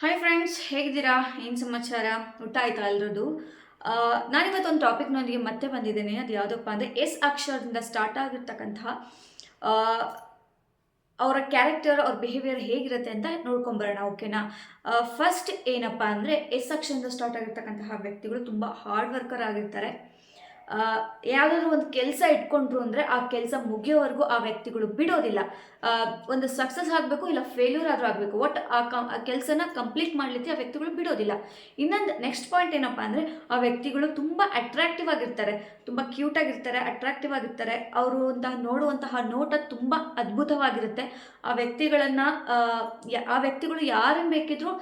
Hi friends ಹೇಗಿದ್ದೀರಾ? ಏನು ಸಮಾಚಾರ? ಊಟ ಆಯ್ತಾ ಎಲ್ರದ್ದು? ನಾನಿವತ್ತು ಒಂದು ಟಾಪಿಕ್ನೊಂದಿಗೆ ಮತ್ತೆ ಬಂದಿದ್ದೇನೆ. ಅದು ಯಾವುದಪ್ಪ ಅಂದರೆ ಎಸ್ ಅಕ್ಷರದಿಂದ ಸ್ಟಾರ್ಟ್ ಆಗಿರ್ತಕ್ಕಂತಹ ಅವರ ಕ್ಯಾರೆಕ್ಟರ್ ಅವ್ರ ಬಿಹೇವಿಯರ್ ಹೇಗಿರುತ್ತೆ ಅಂತ ನೋಡ್ಕೊಂಬರೋಣ ಓಕೆನಾ ಫಸ್ಟ್ ಏನಪ್ಪ ಅಂದರೆ ಎಸ್ ಅಕ್ಷರದಿಂದ ಸ್ಟಾರ್ಟ್ ಆಗಿರ್ತಕ್ಕಂತಹ ವ್ಯಕ್ತಿಗಳು ತುಂಬ ಹಾರ್ಡ್ ವರ್ಕರ್ ಆಗಿರ್ತಾರೆ. ಯಾವುದಾದ್ರೂ ಒಂದು ಕೆಲಸ ಇಟ್ಕೊಂಡ್ರು ಅಂದರೆ ಆ ಕೆಲಸ ಮುಗಿಯೋವರೆಗೂ ಆ ವ್ಯಕ್ತಿಗಳು ಬಿಡೋದಿಲ್ಲ. ಒಂದು ಸಕ್ಸಸ್ ಆಗಬೇಕು ಇಲ್ಲ ಫೇಲ್ಯೂರ್ ಆದರೂ ಆಗಬೇಕು. ಒಟ್ ಆ ಕ, ಆ ಕೆಲಸನ ಕಂಪ್ಲೀಟ್ ಮಾಡಲಿಕ್ಕೆ ಆ ವ್ಯಕ್ತಿಗಳು ಬಿಡೋದಿಲ್ಲ. ಇನ್ನೊಂದು ನೆಕ್ಸ್ಟ್ ಪಾಯಿಂಟ್ ಏನಪ್ಪ ಅಂದರೆ ಆ ವ್ಯಕ್ತಿಗಳು ತುಂಬ ಅಟ್ರಾಕ್ಟಿವ್ ಆಗಿರ್ತಾರೆ. ತುಂಬ ಕ್ಯೂಟ್ ಆಗಿರ್ತಾರೆ ಅಟ್ರಾಕ್ಟಿವ್ ಆಗಿರ್ತಾರೆ. ಅವರು ಅಂತಹ ನೋಡುವಂತಹ ನೋಟ ತುಂಬ ಅದ್ಭುತವಾಗಿರುತ್ತೆ. ಆ ವ್ಯಕ್ತಿಗಳನ್ನು, ಆ ವ್ಯಕ್ತಿಗಳು ಯಾರನ್ನು ಬೇಕಿದ್ರೂ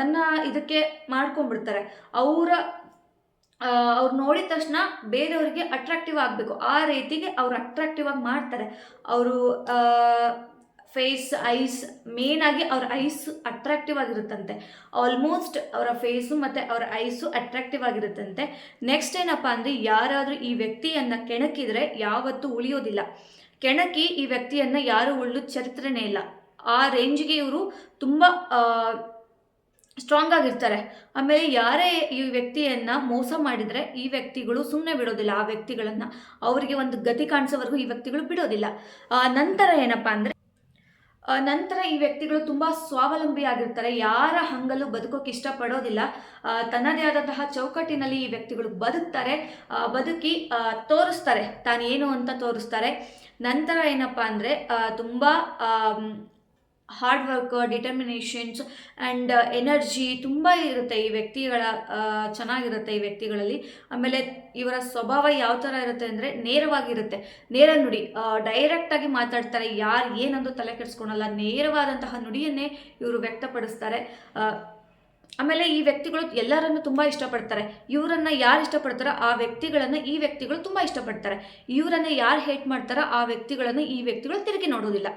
ತನ್ನ ಇದಕ್ಕೆ ಮಾಡ್ಕೊಂಡ್ಬಿಡ್ತಾರೆ. ಅವರ ಅವ್ರು ನೋಡಿದ ತಕ್ಷಣ ಬೇರೆಯವರಿಗೆ ಅಟ್ರಾಕ್ಟಿವ್ ಆಗಬೇಕು. ಆ ರೀತಿಗೆ ಅವ್ರು ಅಟ್ರಾಕ್ಟಿವ್ ಆಗಿ ಮಾಡ್ತಾರೆ. ಅವರು ಫೇಸ್ ಐಸ್ ಮೇನ್ ಆಗಿ ಅವ್ರ ಐಸ್ ಅಟ್ರಾಕ್ಟಿವ್ ಆಗಿರುತ್ತಂತೆ. ಆಲ್ಮೋಸ್ಟ್ ಅವರ ಫೇಸು ಮತ್ತು ಅವರ ಐಸು ಅಟ್ರಾಕ್ಟಿವ್ ಆಗಿರುತ್ತಂತೆ. ನೆಕ್ಸ್ಟ್ ಏನಪ್ಪ ಅಂದರೆ ಯಾರಾದರೂ ಈ ವ್ಯಕ್ತಿಯನ್ನು ಕೆಣಕಿದರೆ ಯಾವತ್ತೂ ಉಳಿಯೋದಿಲ್ಲ. ಕೆಣಕಿ ಈ ವ್ಯಕ್ತಿಯನ್ನು ಯಾರೂ ಉಳ್ಳು ಚರಿತ್ರೆನೇ ಇಲ್ಲ. ಆ ರೇಂಜ್ಗೆ ಇವರು ತುಂಬ ಸ್ಟ್ರಾಂಗ್ ಆಗಿರ್ತಾರೆ. ಆಮೇಲೆ ಯಾರೇ ಈ ವ್ಯಕ್ತಿಯನ್ನ ಮೋಸ ಮಾಡಿದರೆ ಈ ವ್ಯಕ್ತಿಗಳು ಸುಮ್ಮನೆ ಬಿಡೋದಿಲ್ಲ, ಆ ವ್ಯಕ್ತಿಗಳನ್ನು ಅವರಿಗೆ ಒಂದು ಗತಿ ಕಾಣಿಸೋವರೆಗೂ ಈ ವ್ಯಕ್ತಿಗಳು ಬಿಡೋದಿಲ್ಲ. ನಂತರ ಏನಪ್ಪ ಅಂದರೆ ನಂತರ ಈ ವ್ಯಕ್ತಿಗಳು ತುಂಬ ಸ್ವಾವಲಂಬಿ ಆಗಿರ್ತಾರೆ. ಯಾರ ಹಂಗಲು ಬದುಕೋಕೆ ಇಷ್ಟಪಡೋದಿಲ್ಲ. ತನ್ನದೇ ಆದಂತಹ ಚೌಕಟ್ಟಿನಲ್ಲಿ ಈ ವ್ಯಕ್ತಿಗಳು ಬದುಕ್ತಾರೆ. ಬದುಕಿ ತೋರಿಸ್ತಾರೆ. ತಾನೇನು ಅಂತ ತೋರಿಸ್ತಾರೆ. ನಂತರ ಏನಪ್ಪ ಅಂದರೆ ತುಂಬ hard work determinations and energy ತುಂಬ ಇರುತ್ತೆ ಈ ವ್ಯಕ್ತಿಗಳ ಚೆನ್ನಾಗಿರುತ್ತೆ ಈ ವ್ಯಕ್ತಿಗಳಲ್ಲಿ. ಆಮೇಲೆ ಇವರ ಸ್ವಭಾವ ಯಾವ ಥರ ಇರುತ್ತೆ ಅಂದರೆ ನೇರವಾಗಿರುತ್ತೆ. ನೇರ ನುಡಿ ಡೈರೆಕ್ಟಾಗಿ ಮಾತಾಡ್ತಾರೆ. ಯಾರು ಏನಂದು ತಲೆ ಕೆಡಿಸ್ಕೊಳಲ್ಲ. ನೇರವಾದಂತಹ ನುಡಿಯನ್ನೇ ಇವರು ವ್ಯಕ್ತಪಡಿಸ್ತಾರೆ. ಆಮೇಲೆ ಈ ವ್ಯಕ್ತಿಗಳು ಎಲ್ಲರನ್ನು ತುಂಬ ಇಷ್ಟಪಡ್ತಾರೆ. ಇವರನ್ನ ಯಾರು ಇಷ್ಟಪಡ್ತಾರೋ ಆ ವ್ಯಕ್ತಿಗಳನ್ನು ಈ ವ್ಯಕ್ತಿಗಳು ತುಂಬ ಇಷ್ಟಪಡ್ತಾರೆ. ಇವರನ್ನು ಯಾರು ಹೇಟ್ ಮಾಡ್ತಾರೋ ಆ ವ್ಯಕ್ತಿಗಳನ್ನು ಈ ವ್ಯಕ್ತಿಗಳು ತಿರುಗಿ ನೋಡೋದಿಲ್ಲ.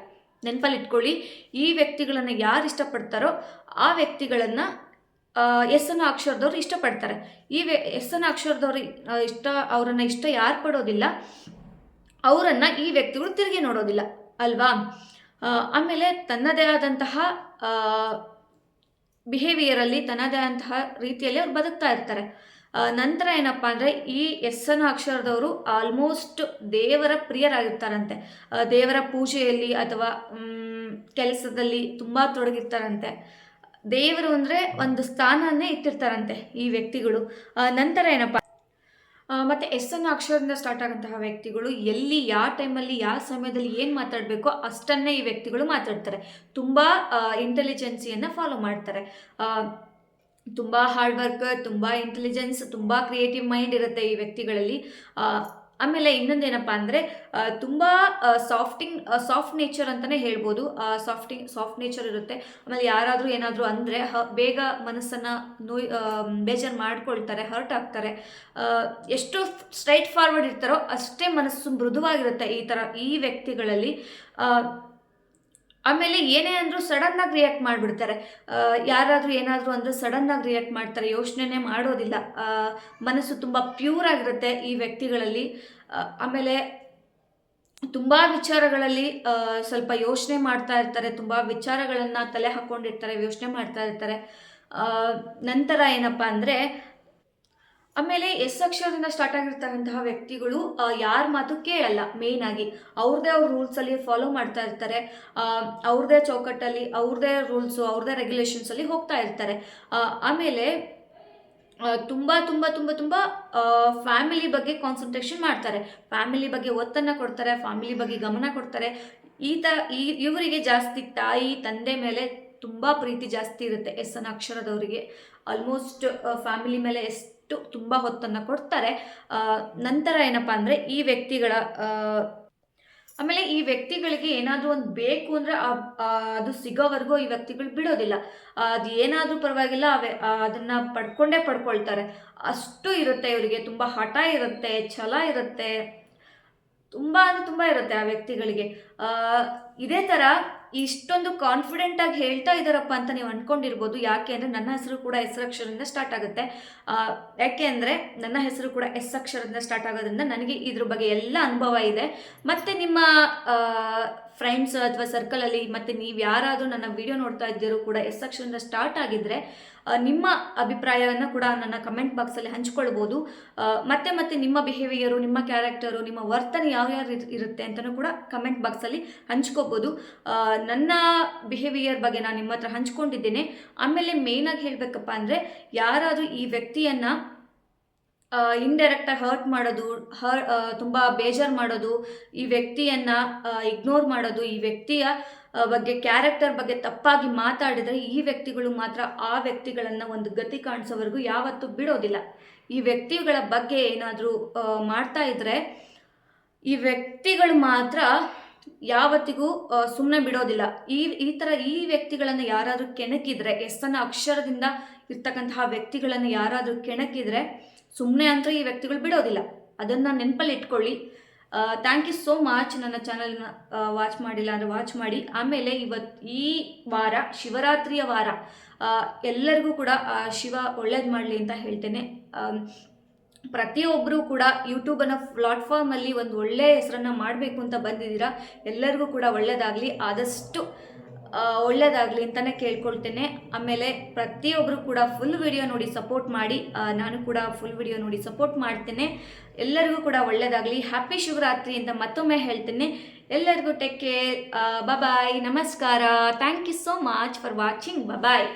ನೆನಪಲ್ಲಿ ಇಟ್ಕೊಳ್ಳಿ ಈ ವ್ಯಕ್ತಿಗಳನ್ನು ಯಾರು ಇಷ್ಟಪಡ್ತಾರೋ ಆ ವ್ಯಕ್ತಿಗಳನ್ನು ಎಸ್ ಅನ್ನೋ ಅಕ್ಷರದವ್ರು ಇಷ್ಟಪಡ್ತಾರೆ. ಈ ವ್ಯ ಎಸ್ ಅನ್ನೋ ಅಕ್ಷರದವ್ರು ಇಷ್ಟ, ಅವರನ್ನು ಇಷ್ಟ ಯಾರು ಪಡೋದಿಲ್ಲ, ಅವರನ್ನು ಈ ವ್ಯಕ್ತಿಗಳು ತಿರುಗಿ ನೋಡೋದಿಲ್ಲ, ಅಲ್ವಾ? ಆಮೇಲೆ ತನ್ನದೇ ಆದಂತಹ ಬಿಹೇವಿಯರಲ್ಲಿ ತನ್ನದೇ ಆದಂತಹ ರೀತಿಯಲ್ಲಿ ಅವ್ರು ಬದುಕ್ತಾ ಇರ್ತಾರೆ. ನಂತರ ಏನಪ್ಪ ಅಂದರೆ ಈ ಎಸ್ ಅನ್ನು ಅಕ್ಷರದವರು ಆಲ್ಮೋಸ್ಟ್ ದೇವರ ಪ್ರಿಯರಾಗಿರ್ತಾರಂತೆ. ದೇವರ ಪೂಜೆಯಲ್ಲಿ ಅಥವಾ ಕೆಲಸದಲ್ಲಿ ತುಂಬ ತೊಡಗಿರ್ತಾರಂತೆ. ದೇವರು ಅಂದರೆ ಒಂದು ಸ್ಥಾನನೇ ಇಟ್ಟಿರ್ತಾರಂತೆ ಈ ವ್ಯಕ್ತಿಗಳು. ನಂತರ ಏನಪ್ಪ? ಮತ್ತೆ ಎಸ್ ಅನ್ನು ಅಕ್ಷರದಿಂದ ಸ್ಟಾರ್ಟ್ ಆಗಂತಹ ವ್ಯಕ್ತಿಗಳು ಎಲ್ಲಿ, ಯಾವ ಟೈಮಲ್ಲಿ ಯಾವ ಸಮಯದಲ್ಲಿ ಏನು ಮಾತಾಡಬೇಕೋ ಅಷ್ಟನ್ನೇ ಈ ವ್ಯಕ್ತಿಗಳು ಮಾತಾಡ್ತಾರೆ. ತುಂಬ ಇಂಟೆಲಿಜೆನ್ಸಿಯನ್ನು ಫಾಲೋ ಮಾಡ್ತಾರೆ. ತುಂಬ ಹಾರ್ಡ್ ವರ್ಕ್ ತುಂಬ ಇಂಟೆಲಿಜೆನ್ಸ್ ತುಂಬ ಕ್ರಿಯೇಟಿವ್ ಮೈಂಡ್ ಇರುತ್ತೆ ಈ ವ್ಯಕ್ತಿಗಳಲ್ಲಿ. ಆಮೇಲೆ ಇನ್ನೊಂದೇನಪ್ಪ ಅಂದರೆ ತುಂಬ ಸಾಫ್ಟಿಂಗ್ ಸಾಫ್ಟ್ ನೇಚರ್ ಅಂತಲೇ ಹೇಳ್ಬೋದು. ಸಾಫ್ಟಿಂಗ್ ಸಾಫ್ಟ್ ನೇಚರ್ ಇರುತ್ತೆ. ಆಮೇಲೆ ಯಾರಾದರೂ ಏನಾದರೂ ಅಂದರೆ, ಹ, ಬೇಗ ಮನಸ್ಸನ್ನು ನೋಯ್ ಬೇಜಾರು ಮಾಡ್ಕೊಳ್ತಾರೆ ಹರ್ಟ್ ಆಗ್ತಾರೆ. ಎಷ್ಟು ಸ್ಟ್ರೈಟ್ ಫಾರ್ವರ್ಡ್ ಇರ್ತಾರೋ ಅಷ್ಟೇ ಮನಸ್ಸು ಮೃದುವಾಗಿರುತ್ತೆ ಈ ಥರ ಈ ವ್ಯಕ್ತಿಗಳಲ್ಲಿ. ಆಮೇಲೆ ಏನೇ ಅಂದರೂ ಸಡನ್ನಾಗಿ ರಿಯಾಕ್ಟ್ ಮಾಡಿಬಿಡ್ತಾರೆ. ಯಾರಾದರೂ ಏನಾದರೂ ಅಂದರೆ ಸಡನ್ನಾಗಿ ರಿಯಾಕ್ಟ್ ಮಾಡ್ತಾರೆ, ಯೋಚನೆನೇ ಮಾಡೋದಿಲ್ಲ. ಮನಸ್ಸು ತುಂಬ ಪ್ಯೂರ್ ಆಗಿರುತ್ತೆ ಈ ವ್ಯಕ್ತಿಗಳಲ್ಲಿ. ಆಮೇಲೆ ತುಂಬ ವಿಚಾರಗಳಲ್ಲಿ ಸ್ವಲ್ಪ ಯೋಚನೆ ಮಾಡ್ತಾ ಇರ್ತಾರೆ, ತುಂಬ ವಿಚಾರಗಳನ್ನು ತಲೆ ಹಾಕ್ಕೊಂಡಿರ್ತಾರೆ ಯೋಚನೆ ಮಾಡ್ತಾ ಇರ್ತಾರೆ. ನಂತರ ಏನಪ್ಪ ಅಂದರೆ ಆಮೇಲೆ ಎಸ್ ಅಕ್ಷರದಿಂದ ಸ್ಟಾರ್ಟ್ ಆಗಿರ್ತಕ್ಕಂತಹ ವ್ಯಕ್ತಿಗಳು ಯಾರ ಮಾತು ಕೇಳಲ್ಲ ಮೇನ್ ಆಗಿ. ಅವ್ರದ್ದೇ ಅವ್ರ ರೂಲ್ಸಲ್ಲಿ ಫಾಲೋ ಮಾಡ್ತಾ ಇರ್ತಾರೆ. ಅವ್ರದ್ದೇ ಚೌಕಟ್ಟಲ್ಲಿ ಅವ್ರದ್ದೇ ರೂಲ್ಸು ಅವ್ರದ್ದೇ ರೆಗ್ಯುಲೇಷನ್ಸಲ್ಲಿ ಹೋಗ್ತಾ ಇರ್ತಾರೆ. ಆಮೇಲೆ ತುಂಬ ತುಂಬ ತುಂಬ ತುಂಬ ಫ್ಯಾಮಿಲಿ ಬಗ್ಗೆ ಕಾನ್ಸಂಟ್ರೇಷನ್ ಮಾಡ್ತಾರೆ. ಫ್ಯಾಮಿಲಿ ಬಗ್ಗೆ ಒತ್ತನ್ನು ಕೊಡ್ತಾರೆ ಫ್ಯಾಮಿಲಿ ಬಗ್ಗೆ ಗಮನ ಕೊಡ್ತಾರೆ. ಈ ತ, ಈ, ಇವರಿಗೆ ಜಾಸ್ತಿ ತಾಯಿ, ತಂದೆ ಮೇಲೆ ತುಂಬ ಪ್ರೀತಿ ಜಾಸ್ತಿ ಇರುತ್ತೆ ಎಸ್ ಅನ್ನ ಅಕ್ಷರದವರಿಗೆ. ಆಲ್ಮೋಸ್ಟ್ ಫ್ಯಾಮಿಲಿ ಮೇಲೆ ಎಷ್ಟು ತುಂಬ ಹೊತ್ತನ್ನು ಕೊಡ್ತಾರೆ. ನಂತರ ಏನಪ್ಪ ಅಂದರೆ ಈ ವ್ಯಕ್ತಿಗಳ ಆಮೇಲೆ ಈ ವ್ಯಕ್ತಿಗಳಿಗೆ ಏನಾದರೂ ಒಂದು ಬೇಕು ಅಂದರೆ ಅದು ಸಿಗೋವರೆಗೂ ಈ ವ್ಯಕ್ತಿಗಳು ಬಿಡೋದಿಲ್ಲ. ಅದು ಏನಾದರೂ ಪರವಾಗಿಲ್ಲ ಅದನ್ನು ಪಡ್ಕೊಂಡೇ ಪಡ್ಕೊಳ್ತಾರೆ. ಅಷ್ಟು ಇರುತ್ತೆ ಇವರಿಗೆ, ತುಂಬ ಹಠ ಇರುತ್ತೆ, ಛಲ ಇರುತ್ತೆ. ತುಂಬ ಅಂದರೆ ತುಂಬ ಇರುತ್ತೆ ಆ ವ್ಯಕ್ತಿಗಳಿಗೆ. ಇದೇ ಥರ ಇಷ್ಟೊಂದು ಕಾನ್ಫಿಡೆಂಟ್ ಆಗಿ ಹೇಳ್ತಾ ಇದ್ದಾರಪ್ಪ ಅಂತ ನೀವು ಅಂದ್ಕೊಂಡಿರ್ಬೋದು ಯಾಕೆ ಅಂದರೆ ನನ್ನ ಹೆಸರು ಕೂಡ ಎಸ್ ಅಕ್ಷರದಿಂದ ಸ್ಟಾರ್ಟ್ ಆಗುತ್ತೆ. ಯಾಕೆ ಅಂದರೆ ನನ್ನ ಹೆಸರು ಕೂಡ ಎಸ್ ಅಕ್ಷರದಿಂದ ಸ್ಟಾರ್ಟ್ ಆಗೋದ್ರಿಂದ ನನಗೆ ಇದ್ರ ಬಗ್ಗೆ ಎಲ್ಲ ಅನುಭವ ಇದೆ. ಮತ್ತು ನಿಮ್ಮ ಫ್ರೆಂಡ್ಸ್ ಅಥವಾ ಸರ್ಕಲಲ್ಲಿ ಮತ್ತು ನೀವು ಯಾರಾದರೂ ನನ್ನ ವಿಡಿಯೋ ನೋಡ್ತಾ ಇದ್ದೀರೋ ಕೂಡ ಎಸ್ ಅಕ್ಷರದಿಂದ ಸ್ಟಾರ್ಟ್ ಆಗಿದ್ದರೆ ನಿಮ್ಮ ಅಭಿಪ್ರಾಯವನ್ನು ಕೂಡ ನನ್ನ ಕಮೆಂಟ್ ಬಾಕ್ಸಲ್ಲಿ ಹಂಚ್ಕೊಳ್ಬೋದು. ಮತ್ತೆ ಮತ್ತೆ ನಿಮ್ಮ ಬಿಹೇವಿಯರು ನಿಮ್ಮ ಕ್ಯಾರೆಕ್ಟರು ನಿಮ್ಮ ವರ್ತನೆ ಯಾವ ಯಾವ ರೀತಿ ಇರುತ್ತೆ ಅಂತಲೂ ಕೂಡ ಕಮೆಂಟ್ ಬಾಕ್ಸಲ್ಲಿ ಹಂಚ್ಕೋಬೋದು. ನನ್ನ ಬಿಹೇವಿಯರ್ ಬಗ್ಗೆ ನಾನು ನಿಮ್ಮ ಹತ್ರ ಹಂಚ್ಕೊಂಡಿದ್ದೇನೆ. ಆಮೇಲೆ ಮೇಯ್ನಾಗಿ ಹೇಳಬೇಕಪ್ಪ ಅಂದರೆ ಯಾರಾದರೂ ಈ ವ್ಯಕ್ತಿಯನ್ನು ಇಂಡೈರೆಕ್ಟಾಗಿ ಹರ್ಟ್ ಮಾಡೋದು ಹರ್ ತುಂಬ ಬೇಜಾರು ಮಾಡೋದು, ಈ ವ್ಯಕ್ತಿಯನ್ನು ಇಗ್ನೋರ್ ಮಾಡೋದು, ಈ ವ್ಯಕ್ತಿಯ ಬಗ್ಗೆ ಕ್ಯಾರೆಕ್ಟರ್ ಬಗ್ಗೆ ತಪ್ಪಾಗಿ ಮಾತಾಡಿದರೆ ಈ ವ್ಯಕ್ತಿಗಳು ಮಾತ್ರ ಆ ವ್ಯಕ್ತಿಗಳನ್ನು ಒಂದು ಗತಿ ಕಾಣಿಸೋವರೆಗೂ ಯಾವತ್ತೂ ಬಿಡೋದಿಲ್ಲ. ಈ ವ್ಯಕ್ತಿಗಳ ಬಗ್ಗೆ ಏನಾದರೂ ಮಾಡ್ತಾ ಇದ್ದರೆ ಈ ವ್ಯಕ್ತಿಗಳು ಮಾತ್ರ ಯಾವತ್ತಿಗೂ ಸುಮ್ಮನೆ ಬಿಡೋದಿಲ್ಲ. ಈ ಈ ಥರ ಈ ವ್ಯಕ್ತಿಗಳನ್ನು ಯಾರಾದರೂ ಕೆಣಕಿದ್ರೆ ಎಸ್ಸನ್ನ ಅಕ್ಷರದಿಂದ ಇರ್ತಕ್ಕಂತಹ ವ್ಯಕ್ತಿಗಳನ್ನು ಯಾರಾದರೂ ಕೆಣಕಿದ್ರೆ ಸುಮ್ಮನೆ ಅಂತ ಈ ವ್ಯಕ್ತಿಗಳು ಬಿಡೋದಿಲ್ಲ. ಅದನ್ನು ನೆನಪಲ್ಲಿ ಇಟ್ಕೊಳ್ಳಿ. ಥ್ಯಾಂಕ್ ಯು ಸೋ ಮಚ್ ನನ್ನ ಚಾನಲ್ನ ವಾಚ್ ಮಾಡಿಲ್ಲ ಅಂದರೆ ವಾಚ್ ಮಾಡಿ. ಆಮೇಲೆ ಇವತ್ತು ಈ ವಾರ, ಶಿವರಾತ್ರಿಯ ವಾರ ಎಲ್ಲರಿಗೂ ಕೂಡ ಶಿವ ಒಳ್ಳೇದು ಮಾಡಲಿ ಅಂತ ಹೇಳ್ತೇನೆ. ಪ್ರತಿಯೊಬ್ಬರೂ ಕೂಡ ಯೂಟ್ಯೂಬ್ ಅನ್ನೋ ಪ್ಲಾಟ್ಫಾರ್ಮಲ್ಲಿ ಒಂದು ಒಳ್ಳೆಯ ಹೆಸರನ್ನು ಮಾಡಬೇಕು ಅಂತ ಬಂದಿದ್ದೀರಾ? ಎಲ್ಲರಿಗೂ ಕೂಡ ಒಳ್ಳೆಯದಾಗಲಿ ಆದಷ್ಟು ಒಳ್ಳೆಯದಾಗಲಿ ಅಂತಲೇ ಕೇಳ್ಕೊಳ್ತೇನೆ. ಆಮೇಲೆ ಪ್ರತಿಯೊಬ್ಬರು ಕೂಡ ಫುಲ್ ವಿಡಿಯೋ ನೋಡಿ ಸಪೋರ್ಟ್ ಮಾಡಿ. ನಾನು ಕೂಡ ಫುಲ್ ವಿಡಿಯೋ ನೋಡಿ ಸಪೋರ್ಟ್ ಮಾಡ್ತೇನೆ. ಎಲ್ಲರಿಗೂ ಕೂಡ ಒಳ್ಳೆಯದಾಗಲಿ ಹ್ಯಾಪಿ ಶಿವರಾತ್ರಿ ಅಂತ ಮತ್ತೊಮ್ಮೆ ಹೇಳ್ತೇನೆ. ಎಲ್ಲರಿಗೂ ಟೇಕ್ ಕೇರ್ ಬಾಯ್ ನಮಸ್ಕಾರ. Thank you so much for watching bye